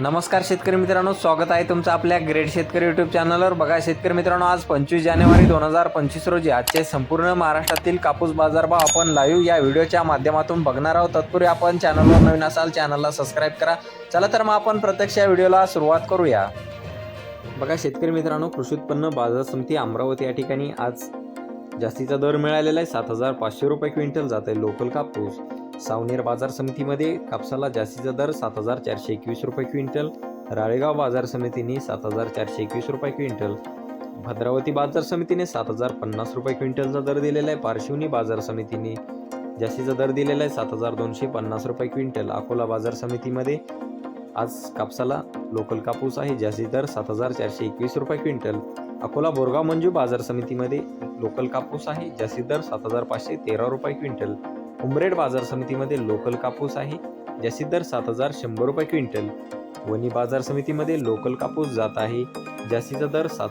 नमस्कार शेतकरी मित्रांनो स्वागत आहे तुमचं आपल्या ग्रेट शेतकरी युट्यूब चॅनलवर बघा शेतकरी मित्रांनो आज पंचवीस जानेवारी दोन हजार पंचवीस रोजी आजचे संपूर्ण महाराष्ट्रातील कापूस बाजारभाव आपण लाईव्ह या व्हिडिओच्या माध्यमातून बघणार आहोत. तत्पूर्वी आपण चॅनलवर नवीन असाल चॅनलला सबस्क्राईब करा. चला तर मग आपण प्रत्यक्ष या व्हिडिओला सुरुवात करूया. बघा शेतकरी मित्रांनो कृषी उत्पन्न बाजार समिती अमरावती या ठिकाणी आज जास्तीचा दर मिळालेला आहे. सात हजार पाचशे रुपये क्विंटल जात आहे लोकल कापूस. सावनेर बाजार समितीमध्ये कापसाला जास्तीचा दर सात हजार चारशे एकवीस रुपये क्विंटल राळेगाव बाजार समितीने सात हजार चारशे एकवीस रुपये क्विंटल भद्रावती बाजार समितीने सात हजार पन्नास रुपये क्विंटलचा दर दिलेला आहे पारशिवनी बाजार समितीने जास्तीचा दर दिलेला आहे सात हजार दोनशे पन्नास रुपये क्विंटल अकोला बाजार समितीमध्ये आज कापसाला लोकल कापूस आहे जास्ती दर सात हजार चारशे एकवीस रुपये क्विंटल अकोला बोरगाव मंजू बाजार समितीमध्ये लोकल कापूस आहे जास्ती दर सात हजार पाचशे तेरा रुपये क्विंटल उमरेड बाजार समितीमध्ये लोकल कापूस आहे जास्तीत दर सात हजार शंभर रुपये क्विंटल. वणी बाजार समितीमध्ये लोकल कापूस जात आहे जास्तीचा दर सात